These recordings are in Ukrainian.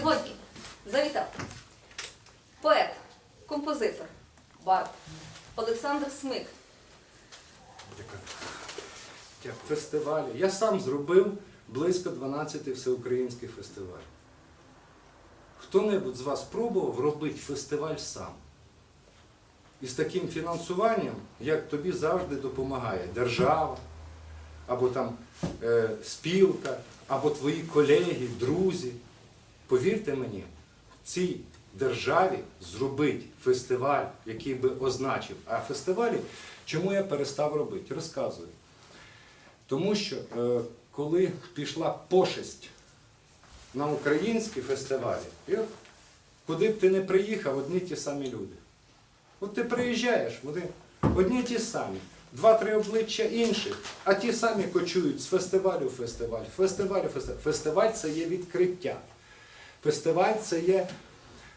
сьогодні завітав поет, композитор, бард Олександр Смик. Фестивалі. Я сам зробив близько 12 всеукраїнських фестивалів. Хто-небудь з вас пробував робити фестиваль сам? І з таким фінансуванням, як тобі завжди допомагає держава, або там е, спілка, або твої колеги, друзі. Повірте мені, в цій державі зробити фестиваль, який би означив. А фестивалі, чому я перестав робити? Розказую. Тому що е, коли пішла пошесть на українські фестивалі, і от куди б ти не приїхав, одні ті самі люди. От ти приїжджаєш, вони одні ті самі, два-три обличчя інших, а ті самі кочують з фестивалю в фестиваль, фестивалю в фестиваль. Фестиваль це є відкриття. Фестиваль це є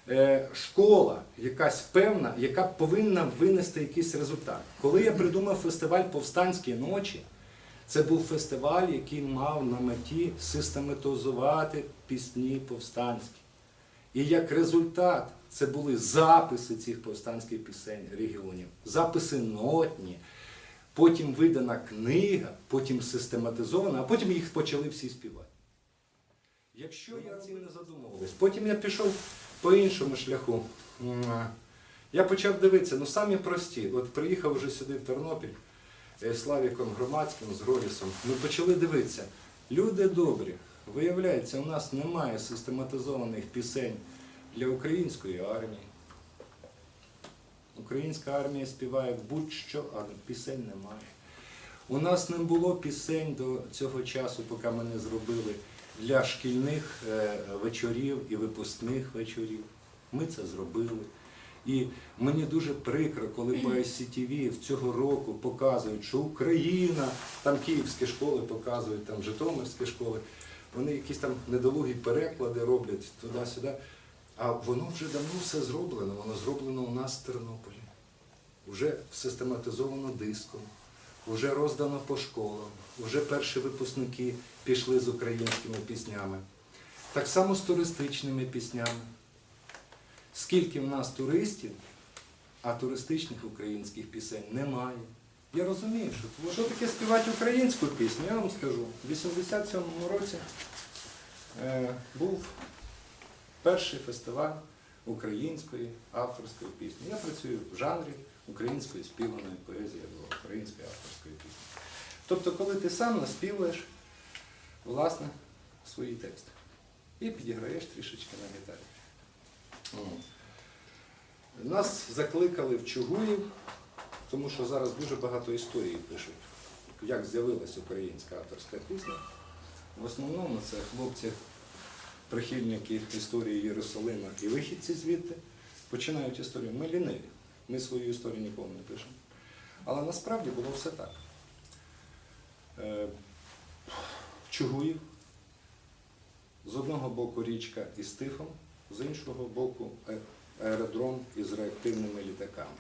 е, школа, якась певна, яка повинна винести якийсь результат. Коли я придумав фестиваль Повстанські ночі, це був фестиваль, який мав на меті систематизувати пісні повстанські. І як результат це були записи цих повстанських пісень регіонів, записи нотні, потім видана книга, потім систематизована, а потім їх почали всі співати. Якщо я цим не задумувались, потім я пішов по іншому шляху. Я почав дивитися, ну самі прості. От приїхав вже сюди в Тернопіль е, з Славіком Громадським, з Гролісом. Ми почали дивитися. Люди добрі. Виявляється, у нас немає систематизованих пісень для української армії. Українська армія співає будь-що, а пісень немає. У нас не було пісень до цього часу, поки ми не зробили для шкільних е, вечорів і випускних вечорів. Ми це зробили. І мені дуже прикро, коли по SCTV в цього року показують, що Україна, там київські школи показують, там Житомирські школи, вони якісь там недолугі переклади роблять туди-сюди. А воно вже давно все зроблено, воно зроблено у нас в Тернополі. Вже систематизовано диском, вже роздано по школам, вже перші випускники пішли з українськими піснями. Так само з туристичними піснями. Скільки в нас туристів, а туристичних українських пісень немає. Я розумію, що що таке співати українську пісню, я вам скажу. У 87-му році е, був перший фестиваль української авторської пісні. Я працюю в жанрі української співаної поезії або української авторської пісні. Тобто, коли ти сам наспівуєш власне свої тексти і підіграєш трішечки на гітарі. От. Нас закликали в Чугуїв, тому що зараз дуже багато історій пишуть, як з'явилася українська авторська пісня. В основному це хлопці, прихильники історії Єрусалима і вихідці звідти, починають історію. Ми ліниві, ми свою історію ніколи не пишемо. Але насправді було все так. Чугуїв, з одного боку річка із тифом, з іншого боку е- аеродром із реактивними літаками.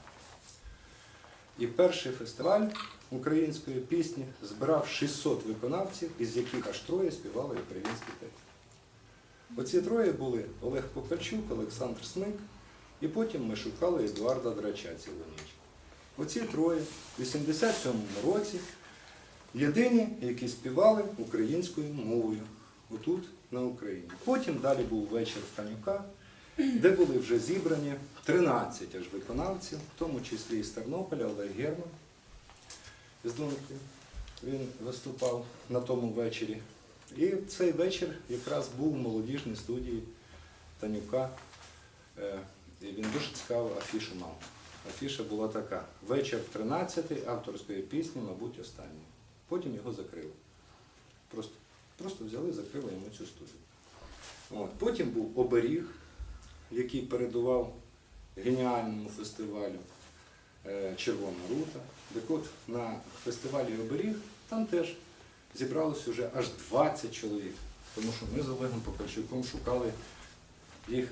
І перший фестиваль української пісні збирав 600 виконавців, із яких аж троє співали український текст. Оці троє були Олег Покальчук, Олександр Смик, і потім ми шукали Едуарда Драча цілу ніч. Оці троє в 87-му році єдині, які співали українською мовою отут, на Україні. Потім далі був вечір в Танюка, де були вже зібрані 13 аж виконавців, в тому числі і з Тернополя, Олег Герман з Донки. Він виступав на тому вечорі. І цей вечір якраз був у молодіжній студії Танюка. Е, І він дуже цікаву афішу мав. Афіша була така: вечір 13 авторської пісні, мабуть, останній. Потім його закрили. Просто, просто взяли, закрили йому цю студію. От. Потім був оберіг, який передував геніальному фестивалю е, Червона рута. Так от на фестивалі Оберіг там теж зібралося вже аж 20 чоловік. Тому що ми з Олегом Покальчуком шукали їх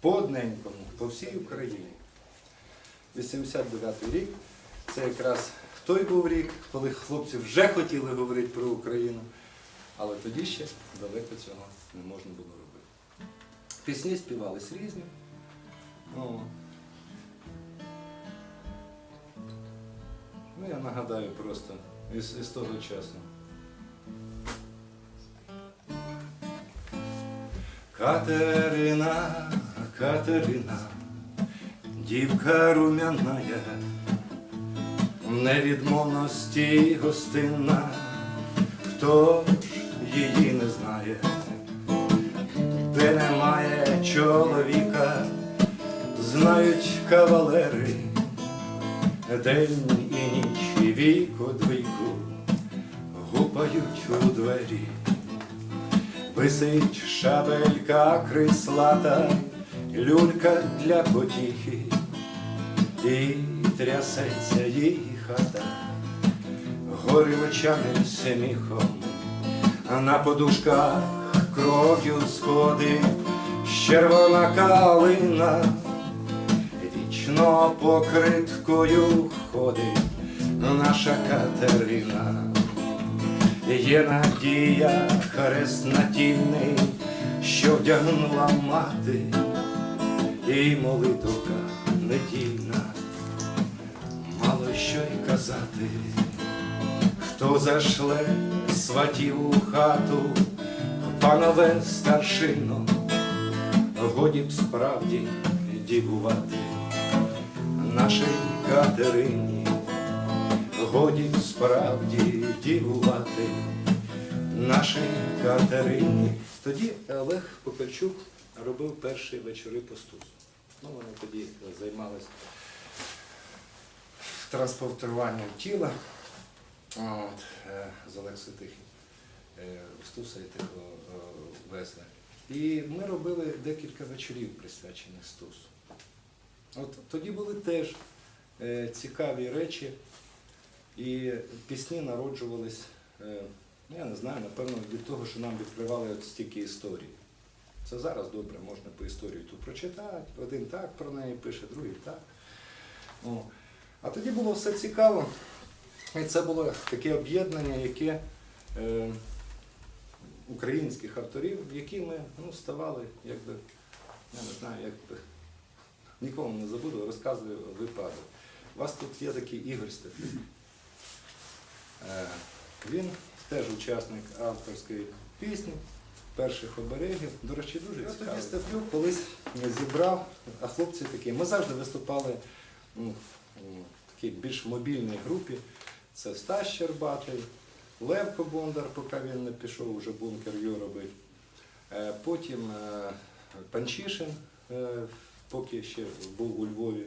по одненькому, по всій Україні. 89-й рік це якраз той був рік, коли хлопці вже хотіли говорити про Україну, але тоді ще далеко цього не можна було робити. Пісні співались різні. О. Ну, я нагадаю просто із, із того часу. Катерина, Катерина, дівка румяная, невідмовності гостинна, хто ж її не знає, де немає чоловіка, знають кавалери, день і ніч, і віку гупають у двері. Висить шабелька крислата, люлька для потіхи, і трясеться її хата, горілочами сміхом, а на подушках кров'ю сходить червона калина, вічно покриткою ходить наша Катерина. Є надія хрест натільний, що вдягнула мати, і молитовка недільна, що й казати, хто зашле сватів у хату, панове старшино, годі б справді дівувати нашій Катерині годі б справді дівувати нашій Катерині. Тоді Олег Попельчук робив перші вечори по стусу. Ну, вони тоді займалися транспортуванням тіла. От, е, з Олексою Тихим. Е, Стуса і Тихо е, везли. І ми робили декілька вечорів присвячених Стусу. От тоді були теж цікаві речі. І пісні народжувались, ну, я не знаю, напевно, від того, що нам відкривали от стільки історій. Це зараз добре, можна по історії ту прочитати. Один так про неї пише, другий так. О. А тоді було все цікаво. І це було таке об'єднання, яке е, українських авторів, які ми ну, ставали, якби, я не знаю, якби нікому не забуду, розказую випадок. У вас тут є такий Ігор Стефан. Е, Він теж учасник авторської пісні, перших оберегів. До речі, дуже цікаво. Тоді Стефлюк колись зібрав, а хлопці такі. Ми завжди виступали ну, в такій більш мобільній групі. Це Стас Щербатий, Левко Бондар, поки він не пішов, уже бункер Ю робить. Е, Потім е, Панчишин, е, поки ще був у Львові.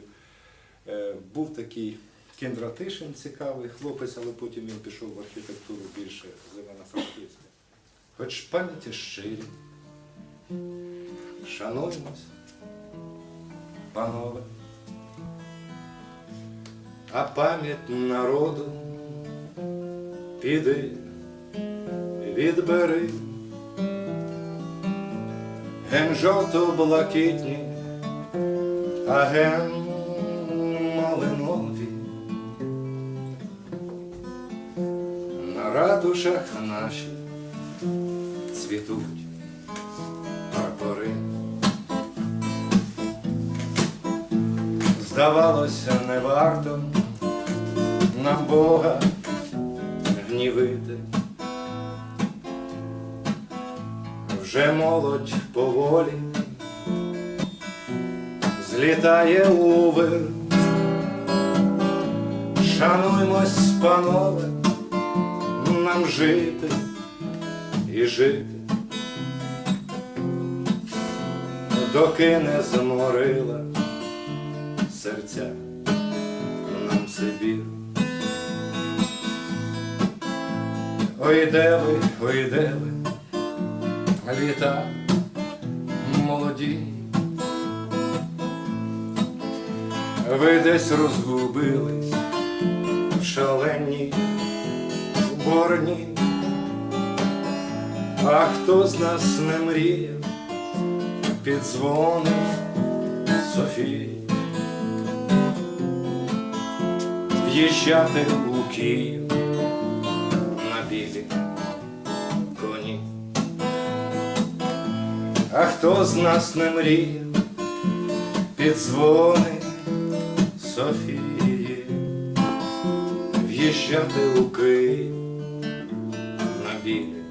Був такий Кіндратишин цікавий хлопець, але потім він пішов в архітектуру більше з Івано-Франківська. Хоч пам'яті щирі, шануємось, панове, а пам'ять народу піди, відбери, ген жовто-блакитні, а ген малинові. На ратушах наші цвітуть прапори. Здавалося, не варто нам Бога гнівити. Вже молодь поволі злітає у вир. Шануймось, панове, нам жити і жити, доки не зморила серця нам Сибір. Ой, де ви, ой, де ви, літа молоді. Ви десь розгубились в шаленій борні, а хто з нас не мріяв під дзвони Софії? В'їжджати у Київ коні. А хто з нас не мріяв під дзвони Софії. В'їжджати у Київ на білі